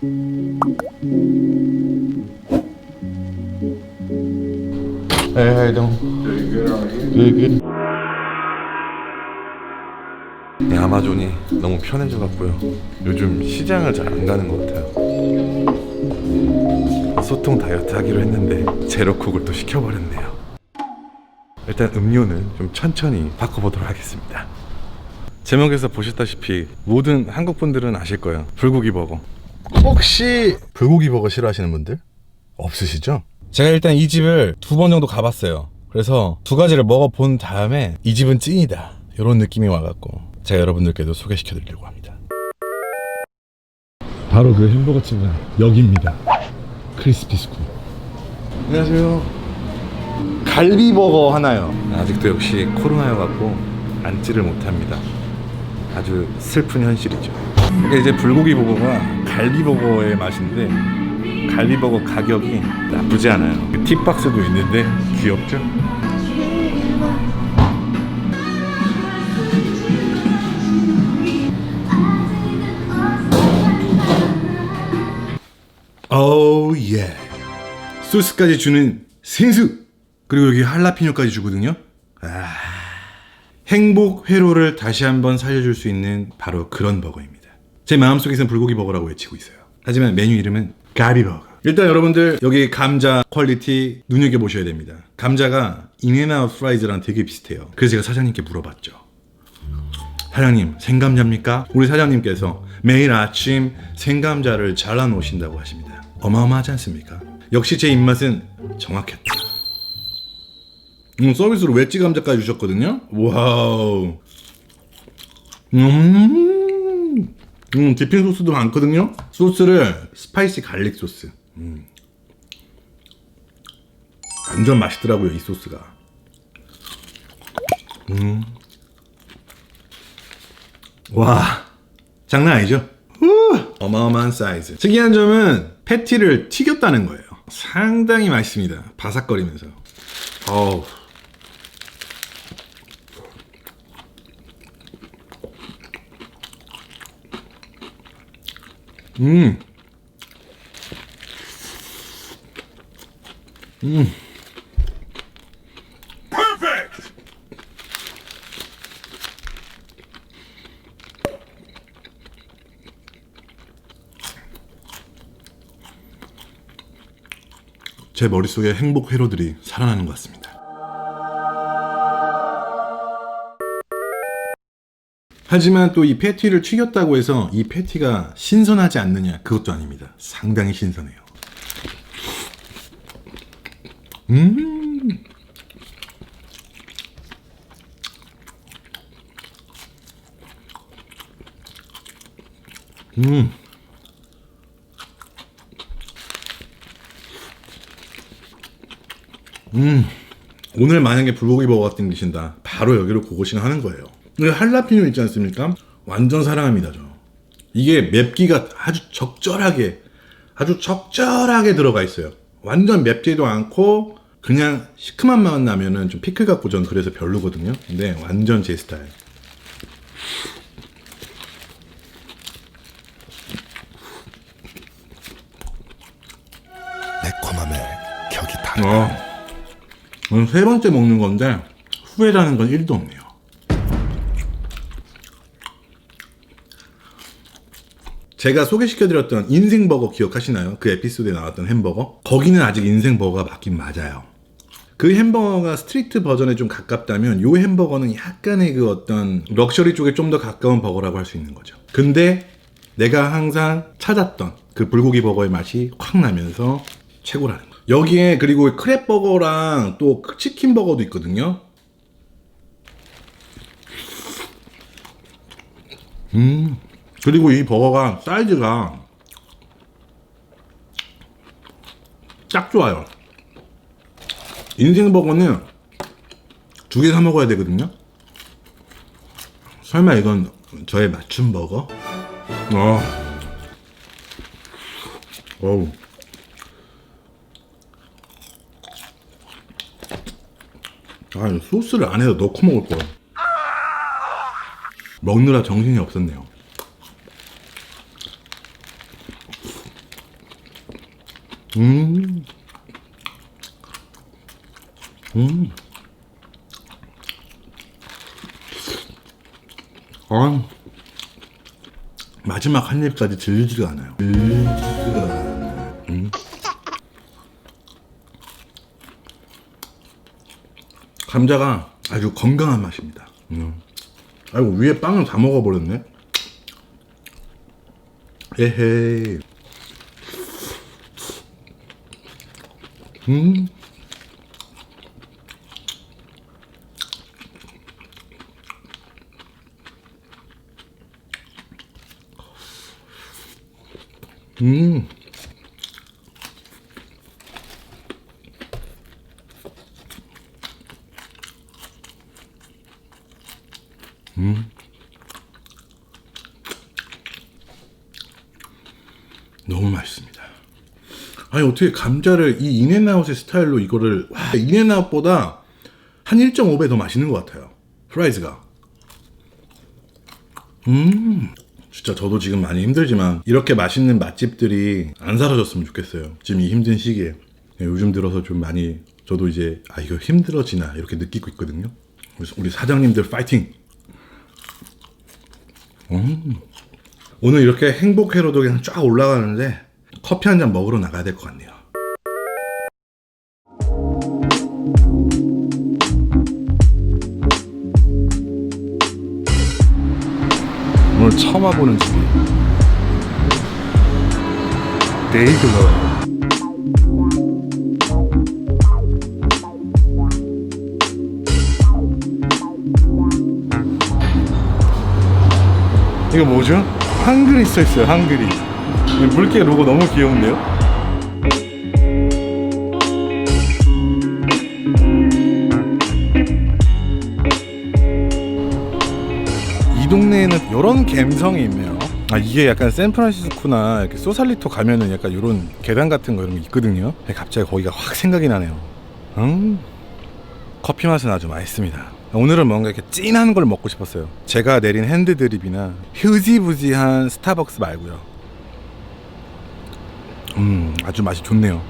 Hey, how you doing? Pretty good, you? Good. 네, 아마존이 너무 편해져 갖고요. 요즘 시장을 잘 안 가는 것 같아요. 소통 다이어트 하기로 했는데 제로콕을 또 시켜버렸네요. 일단 음료는 좀 천천히 바꿔보도록 하겠습니다. 제목에서 보셨다시피 모든 한국 분들은 아실 거예요. 불고기 버거. 혹시 불고기 버거 싫어하시는 분들 없으시죠? 제가 일단 이 집을 두 번 정도 가봤어요. 그래서 두 가지를 먹어본 다음에 이 집은 찐이다. 이런 느낌이 와갖고 제가 여러분들께도 소개시켜드리려고 합니다. 바로 그 햄버거 집은 여기입니다. 크리스피 스쿨. 안녕하세요. 갈비버거 하나요. 아직도 역시 코로나여갖고 앉지를 못합니다. 아주 슬픈 현실이죠. 이제 불고기 버거가 갈비버거의 맛인데 갈비버거 가격이 나쁘지 않아요. 그 팁박스도 있는데 귀엽죠? 오우 예. 소스까지 주는 생수 그리고 여기 할라피뇨까지 주거든요. 아, 행복 회로를 다시 한번 살려줄 수 있는 바로 그런 버거입니다. 제 마음속에선 불고기 버거라고 외치고 있어요. 하지만 메뉴 이름은 가비버거. 일단 여러분들 여기 감자 퀄리티 눈여겨 보셔야 됩니다. 감자가 인앤아웃 프라이즈랑 되게 비슷해요. 그래서 제가 사장님께 물어봤죠. 사장님 생감자입니까? 우리 사장님께서 매일 아침 생감자를 잘라 놓으신다고 하십니다. 어마어마하지 않습니까? 역시 제 입맛은 정확했다. 음, 서비스로 웨지 감자까지 주셨거든요. 와우. 음, 음, 디핑 소스도 많거든요. 소스를 스파이시 갈릭 소스. 음. 완전 맛있더라고요, 이 소스가. 음. 와 장난 아니죠? 후, 어마어마한 사이즈 특이한 점은 패티를 튀겼다는 거예요 상당히 맛있습니다 바삭거리면서 어우 음. 음. 제 머릿속에 행복 회로들이 살아나는 것 같습니다. 하지만 또 이 패티를 튀겼다고 해서 이 패티가 신선하지 않느냐 그것도 아닙니다. 상당히 신선해요. 음. 음. 음. 오늘 만약에 불고기 버거가 땡기신다. 바로 여기로 고고싱 하는 거예요. 이 할라피뇨 있지 않습니까? 완전 사랑합니다, 저. 이게 맵기가 아주 적절하게, 아주 적절하게 들어가 있어요. 완전 맵지도 않고, 그냥 시큼한 맛 나면은 좀 피클 같고 전 그래서 별로거든요. 근데 완전 제 스타일. 매콤함의 격이 다르다. 어. 오늘 세 번째 먹는 건데, 후회라는 건 1도 없네요. 제가 소개시켜드렸던 인생버거 기억하시나요? 그 에피소드에 나왔던 햄버거? 거기는 아직 인생버거가 맞긴 맞아요. 그 햄버거가 스트리트 버전에 좀 가깝다면 요 햄버거는 약간의 그 어떤 럭셔리 쪽에 좀 더 가까운 버거라고 할 수 있는 거죠. 근데 내가 항상 찾았던 그 불고기 버거의 맛이 확 나면서 최고라는 거. 여기에 그리고 크랩 버거랑 또 치킨 버거도 있거든요. 음. 그리고 이 버거가 사이즈가 딱 좋아요. 인생 버거는 두 개 사 먹어야 되거든요. 설마 이건 저의 맞춤 버거? 어. 어우. 아, 이 소스를 안에다 넣고 먹을 거야. 먹느라 정신이 없었네요. 음. 음. 아. 마지막 한 입까지 질리지가 않아요. 질리지가 않아요. 음. 감자가 아주 건강한 맛입니다. 음. 아이고 위에 빵을 다 먹어버렸네. 에헤이. 음. 음. 너무 맛있습니다. 아니 어떻게 감자를 이 인앤아웃의 스타일로 이거를 와, 인앤아웃보다 한 1.5배 더 맛있는 것 같아요. 프라이즈가. 음. 진짜 저도 지금 많이 힘들지만 이렇게 맛있는 맛집들이 안 사라졌으면 좋겠어요. 지금 이 힘든 시기에 네, 요즘 들어서 좀 많이 저도 이제 아 이거 힘들어지나 이렇게 느끼고 있거든요. 그래서 우리 사장님들 파이팅. 음. 오늘 이렇게 행복 회로도 그냥 쫙 올라가는데 커피 한 잔 먹으러 나가야 될 것 같네요. 오늘 처음 와보는 집이 데이글러 이거 뭐죠? 한글이 써 있어요 한글이 이 물개 로고 너무 귀여운데요? 이 동네에는 이런 감성이 있네요. 아 이게 약간 샌프란시스코나 이렇게 소살리토 가면은 약간 이런 계단 같은 거 이런 게 있거든요. 갑자기 거기가 확 생각이 나네요. 음, 커피 맛은 아주 맛있습니다. 오늘은 뭔가 이렇게 진한 걸 먹고 싶었어요. 제가 내린 핸드 드립이나 흐지부지한 스타벅스 말고요. 음, 아주 맛이 좋네요.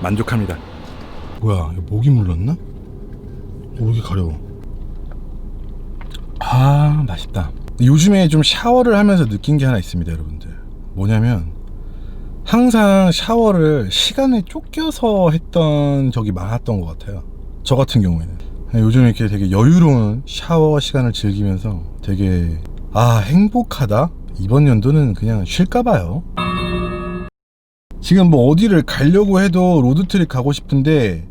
만족합니다. 뭐야, 목이 물렀나? 목이 가려워. 아 맛있다 요즘에 좀 샤워를 하면서 느낀 게 하나 있습니다 여러분들 뭐냐면 항상 샤워를 시간에 쫓겨서 했던 적이 많았던 것 같아요 저 같은 경우에는 요즘 이렇게 되게 여유로운 샤워 시간을 즐기면서 되게 아 행복하다 이번 연도는 그냥 쉴까 봐요 지금 뭐 어디를 가려고 해도 로드트립 가고 싶은데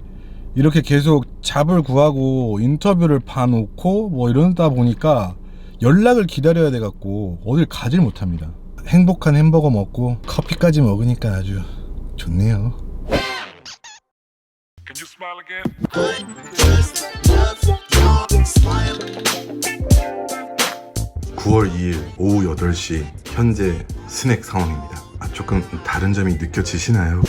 이렇게 계속 잡을 구하고 인터뷰를 봐놓고 뭐 이러다 보니까 연락을 기다려야 돼갖고 어딜 가질 못합니다. 행복한 햄버거 먹고 커피까지 먹으니까 아주 좋네요. 9월 2일 오후 8시 현재 스낵 상황입니다. 아, 조금 다른 점이 느껴지시나요?